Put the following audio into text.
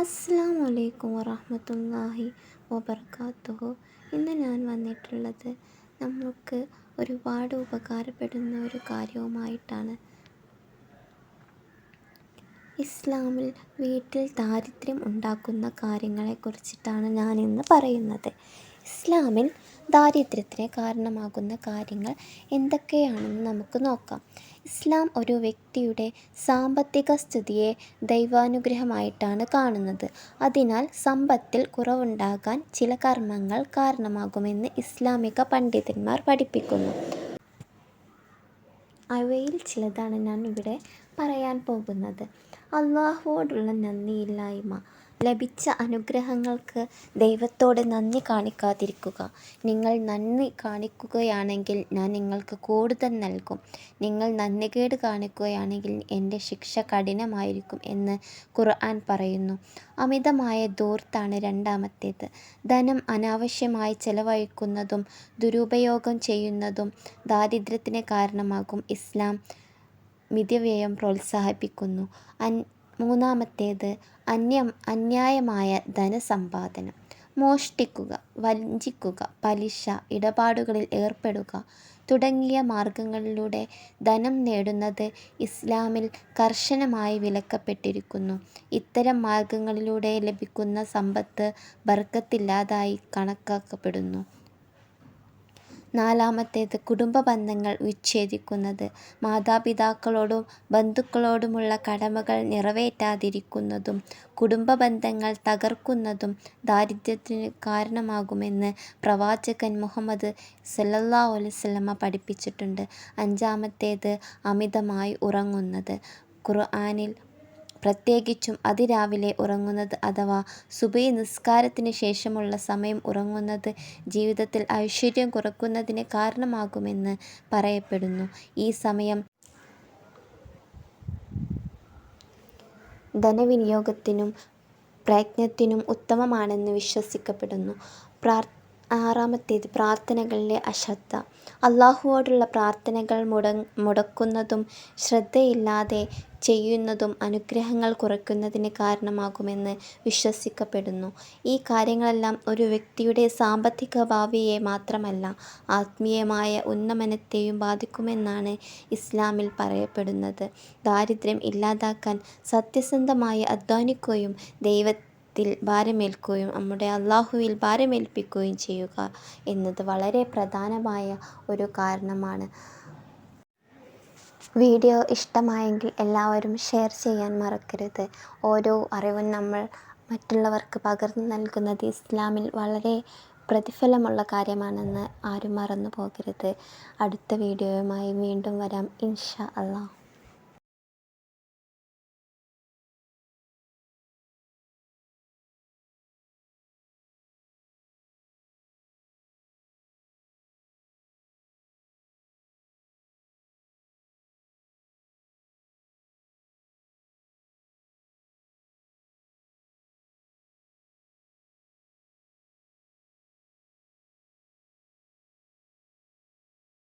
അസ്സാം വലൈക്കും വറഹമത്തല്ലാഹി വബർക്കാത്തുഹു. ഇന്ന് ഞാൻ വന്നിട്ടുള്ളത് നമുക്ക് ഒരുപാട് ഉപകാരപ്പെടുന്ന ഒരു കാര്യവുമായിട്ടാണ്. ഇസ്ലാമിൽ വീട്ടിൽ ദാരിദ്ര്യം ഉണ്ടാക്കുന്ന കാര്യങ്ങളെക്കുറിച്ചിട്ടാണ് ഞാൻ ഇന്ന് പറയുന്നത്. ഇസ്ലാമിൽ ദാരിദ്ര്യത്തിന് കാരണമാകുന്ന കാര്യങ്ങൾ എന്തൊക്കെയാണെന്ന് നമുക്ക് നോക്കാം. ഇസ്ലാം ഒരു വ്യക്തിയുടെ സാമ്പത്തിക സ്ഥിതിയെ ദൈവാനുഗ്രഹമായിട്ടാണ് കാണുന്നത്. അതിനാൽ സമ്പത്തിൽ കുറവുണ്ടാകാൻ ചില കർമ്മങ്ങൾ കാരണമാകുമെന്ന് ഇസ്ലാമിക പണ്ഡിതന്മാർ പഠിപ്പിക്കുന്നു. അവയിൽ ചിലതാണ് ഞാൻ ഇവിടെ പറയാൻ പോകുന്നത്. അള്ളാഹുവോടുള്ള നന്ദിയില്ലായ്മ. ലഭിച്ച അനുഗ്രഹങ്ങൾക്ക് ദൈവത്തോട് നന്ദി കാണിക്കാതിരിക്കുക. നിങ്ങൾ നന്ദി കാണിക്കുകയാണെങ്കിൽ ഞാൻ നിങ്ങൾക്ക് കൂടുതൽ നൽകും. നിങ്ങൾ നന്ദികേട് കാണിക്കുകയാണെങ്കിൽ എന്റെ ശിക്ഷ കഠിനമായിരിക്കും എന്ന് ഖുർആൻ പറയുന്നു. അമിതമായ ദൂർത്താണ് രണ്ടാമത്തേത്. ധനം അനാവശ്യമായി ചെലവഴിക്കുന്നതും ദുരുപയോഗം ചെയ്യുന്നതും ദാരിദ്ര്യത്തിന് കാരണമാകും. ഇസ്ലാം മിതവ്യയം പ്രോത്സാഹിപ്പിക്കുന്നു. അൻ മൂന്നാമത്തേത് അന്യം അന്യായമായ ധനസമ്പാദനം. മോഷ്ടിക്കുക വഞ്ചിക്കുക പലിശ ഇടപാടുകളിൽ ഏർപ്പെടുക തുടങ്ങിയ മാർഗങ്ങളിലൂടെ ധനം നേടുന്നത് ഇസ്ലാമിൽ കർശനമായി വിലക്കപ്പെട്ടിരിക്കുന്നു. ഇത്തരം മാർഗങ്ങളിലൂടെ ലഭിക്കുന്ന സമ്പത്ത് ബർക്കത്തില്ലാതായി കണക്കാക്കപ്പെടുന്നു. നാലാമത്തേത് കുടുംബ ബന്ധങ്ങൾ വിച്ഛേദിക്കുന്നത്. മാതാപിതാക്കളോടും ബന്ധുക്കളോടുമുള്ള കടമകൾ നിറവേറ്റാതിരിക്കുന്നതും കുടുംബ ബന്ധങ്ങൾ തകർക്കുന്നതും ദാരിദ്ര്യത്തിന് കാരണമാകുമെന്ന് പ്രവാചകൻ മുഹമ്മദ് സല്ലല്ലാഹു അലൈഹി വസല്ലമ പഠിപ്പിച്ചിട്ടുണ്ട്. അഞ്ചാമത്തേത് അമിതമായി ഉറങ്ങുന്നത്. ഖുർആനിൽ പ്രത്യേകിച്ചും അതിരാവിലെ ഉറങ്ങുന്നത് അഥവാ സുബഹി നിസ്കാരത്തിന് ശേഷമുള്ള സമയം ഉറങ്ങുന്നത് ജീവിതത്തിൽ ഐശ്വര്യം കുറയ്ക്കുന്നതിന് കാരണമാകുമെന്ന് പറയപ്പെടുന്നു. ഈ സമയം ധനവിനിയോഗത്തിനും പ്രയത്നത്തിനും ഉത്തമമാണെന്ന് വിശ്വസിക്കപ്പെടുന്നു. ആറാമത്തേത് പ്രാർത്ഥനകളിലെ അശ്രദ്ധ. അള്ളാഹുവോടുള്ള പ്രാർത്ഥനകൾ മുട മുടക്കുന്നതും ശ്രദ്ധയില്ലാതെ ചെയ്യുന്നതും അനുഗ്രഹങ്ങൾ കുറയ്ക്കുന്നതിന് കാരണമാകുമെന്ന് വിശ്വസിക്കപ്പെടുന്നു. ഈ കാര്യങ്ങളെല്ലാം ഒരു വ്യക്തിയുടെ സാമ്പത്തിക ഭാവിയെ മാത്രമല്ല ആത്മീയമായ ഉന്നമനത്തെയും ബാധിക്കുമെന്നാണ് ഇസ്ലാമിൽ പറയപ്പെടുന്നത്. ദാരിദ്ര്യം ഇല്ലാതാക്കാൻ സത്യസന്ധമായി അധ്വാനിക്കുകയും ദൈവ ത്തിൽ ഭാരമേൽക്കുകയും നമ്മുടെ അള്ളാഹുവിൽ ഭാരമേൽപ്പിക്കുകയും ചെയ്യുക എന്നത് വളരെ പ്രധാനമായ ഒരു കാരണമാണ്. വീഡിയോ ഇഷ്ടമായെങ്കിൽ എല്ലാവരും ഷെയർ ചെയ്യാൻ മറക്കരുത്. ഓരോ അറിവും നമ്മൾ മറ്റുള്ളവർക്ക് പകർന്നു നൽകുന്നത് ഇസ്ലാമിൽ വളരെ പ്രതിഫലമുള്ള കാര്യമാണെന്ന് ആരും മറന്നു പോകരുത് അടുത്ത വീഡിയോയുമായി വീണ്ടും വരാം. ഇൻഷാ അള്ളാഹ്